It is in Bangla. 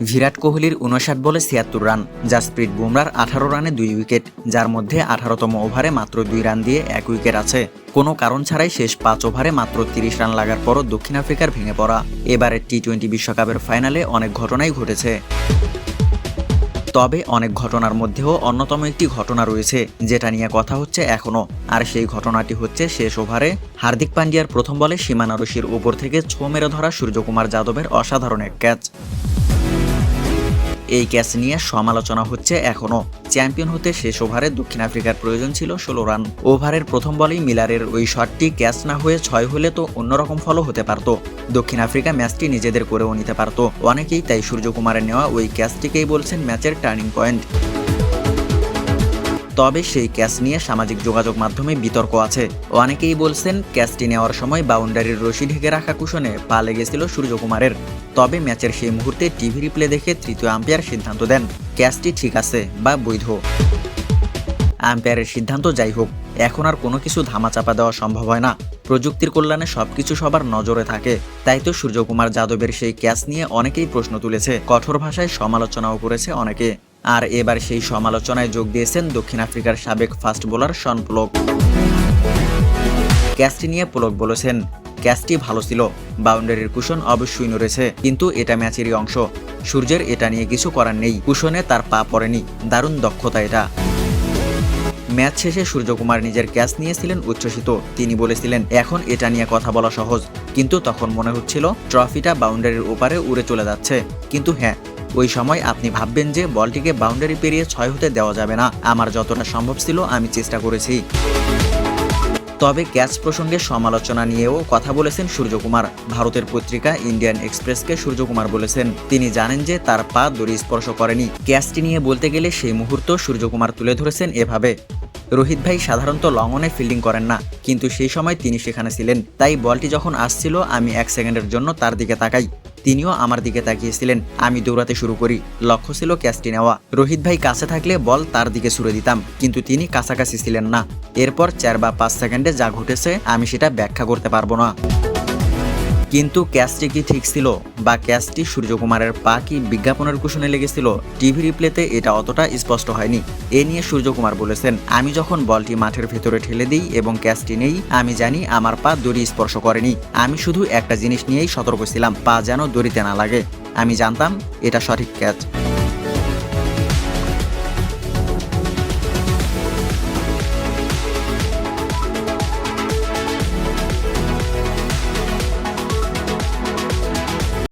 বিরাট কোহলির উনষাট বলে ছিয়াত্তর রান, জাসপ্রীত বুমরার আঠারো রানে দুই উইকেট, যার মধ্যে আঠারোতম ওভারে মাত্র দুই রান দিয়ে এক উইকেট আছে। কোনো কারণ ছাড়াই শেষ পাঁচ ওভারে মাত্র তিরিশ রান লাগার পরও দক্ষিণ আফ্রিকার ভেঙে পড়া। এবারের টি টোয়েন্টি বিশ্বকাপের ফাইনালে অনেক ঘটনাই ঘটেছে। তবে অনেক ঘটনার মধ্যেও অন্যতম একটি ঘটনা রয়েছে, যেটা নিয়ে কথা হচ্ছে এখনও আর সেই ঘটনাটি হচ্ছে শেষ ওভারে হার্দিক পান্ডিয়ার প্রথম বলে সীমানা রশির উপর থেকে ছো মেরে ধরা সূর্যকুমার যাদবের অসাধারণ এক ক্যাচ। এই ক্যাচ নিয়ে সমালোচনা হচ্ছে এখনও চ্যাম্পিয়ন হতে শেষ ওভারে দক্ষিণ আফ্রিকার প্রয়োজন ছিল ষোলো রান। ওভারের প্রথম বলেই মিলারের ওই শটটি ক্যাচ না হয়ে ছয় হলে তো অন্যরকম ফলও হতে পারত। দক্ষিণ আফ্রিকা ম্যাচটি নিজেদের করেও নিতে পারত। অনেকেই তাই সূর্যকুমারের নেওয়া ওই ক্যাচটিকেই বলছেন ম্যাচের টার্নিং পয়েন্ট। তবে সেই ক্যাচ নিয়ে সামাজিক যোগাযোগ মাধ্যমে বিতর্ক আছে। অনেকেই বলছেন, ক্যাচটি নেওয়ার সময় বাউন্ডারির রশি ঢেকে রাখা কুশনে পা লেগেছিল সূর্যকুমারের। তবে ম্যাচের সেই মুহূর্তে টিভি রিপ্লে দেখে তৃতীয় আম্পায়ার সিদ্ধান্ত দেন, ক্যাচটি ঠিক আছে বা বৈধ। আম্পায়ারের সিদ্ধান্ত যাই হোক, এখন আর কোনো কিছু ধামাচাপা দেওয়া সম্ভব হয় না। প্রযুক্তির কল্যাণে সবকিছু সবার নজরে থাকে। তাই তো সূর্যকুমার যাদবের সেই ক্যাচ নিয়ে অনেকেই প্রশ্ন তুলেছে। কঠোর ভাষায় সমালোচনাও করেছে অনেকে। আর এবার সেই সমালোচনায় যোগ দিয়েছেন দক্ষিণ আফ্রিকার সাবেক ফাস্ট বোলার শন প্লোক ক্যাচটি নিয়ে পোলক বলেছেন, ক্যাচটি ভালো ছিল, বাউন্ডারির কুশন অবশ্যই নড়েছে, কিন্তু এটা ম্যাচেরই অংশ। সূর্যের এটা নিয়ে কিছু করার নেই, কুশনে তার পা পড়েনি, দারুণ দক্ষতা এটা। ম্যাচ শেষে সূর্যকুমার নিজের ক্যাচ নিয়েছিলেন উচ্ছ্বসিত। তিনি বলেছিলেন, এখন এটা নিয়ে কথা বলা সহজ, কিন্তু তখন মনে হচ্ছিল, ট্রফিটা বাউন্ডারির ওপারে উড়ে চলে যাচ্ছে। কিন্তু হ্যাঁ ওই সময় আপনি ভাববেন যে বলটিকে বাউন্ডারি পেরিয়ে ছয় হতে দেওয়া যাবে না। আমার যতটা সম্ভব ছিল আমি চেষ্টা করেছি। তবে ক্যাচ প্রসঙ্গে সমালোচনা নিয়েও কথা বলেছেন সূর্যকুমার। ভারতের পত্রিকা ইন্ডিয়ান এক্সপ্রেসকে সূর্যকুমার বলেছেন, তিনি জানেন যে তার পা দড়ি স্পর্শ করেনি। ক্যাচটি নিয়ে বলতে গেলে সেই মুহূর্ত সূর্যকুমার তুলে ধরেছেন এভাবে। রোহিত ভাই সাধারণত লঙ্গনে ফিল্ডিং করেন না, কিন্তু সেই সময় তিনি সেখানে ছিলেন। তাই বলটি যখন আসছিল, আমি এক সেকেন্ডের জন্য তার দিকে তাকাই। তিনিও আমার দিকে তাকিয়েছিলেন। আমি দৌড়াতে শুরু করি। লক্ষ্য ছিল ক্যাচটি নেওয়া। রোহিত ভাই কাছে থাকলে বল তার দিকে ছুড়ে দিতাম, কিন্তু তিনি কাছাকাছি ছিলেন না। এরপর চার বা পাঁচ সেকেন্ডে যা ঘটেছে, আমি সেটা ব্যাখ্যা করতে পারব না। কিন্তু ক্যাচটি কি ঠিক ছিল বা ক্যাচটি সূর্যকুমারের পা কি বিজ্ঞাপনের কুশনে লেগেছিল? টিভি রিপ্লেতে এটা অতটা স্পষ্ট হয়নি। এ নিয়ে সূর্যকুমার বলেছেন, আমি যখন বলটি মাঠের ভেতরে ঠেলে দিই এবং ক্যাচটি নেই, আমি জানি আমার পা দড়ি স্পর্শ করেনি। আমি শুধু একটা জিনিস নিয়েই সতর্ক ছিলাম, পা যেন দড়িতে না লাগে। আমি জানতাম এটা সঠিক ক্যাচ।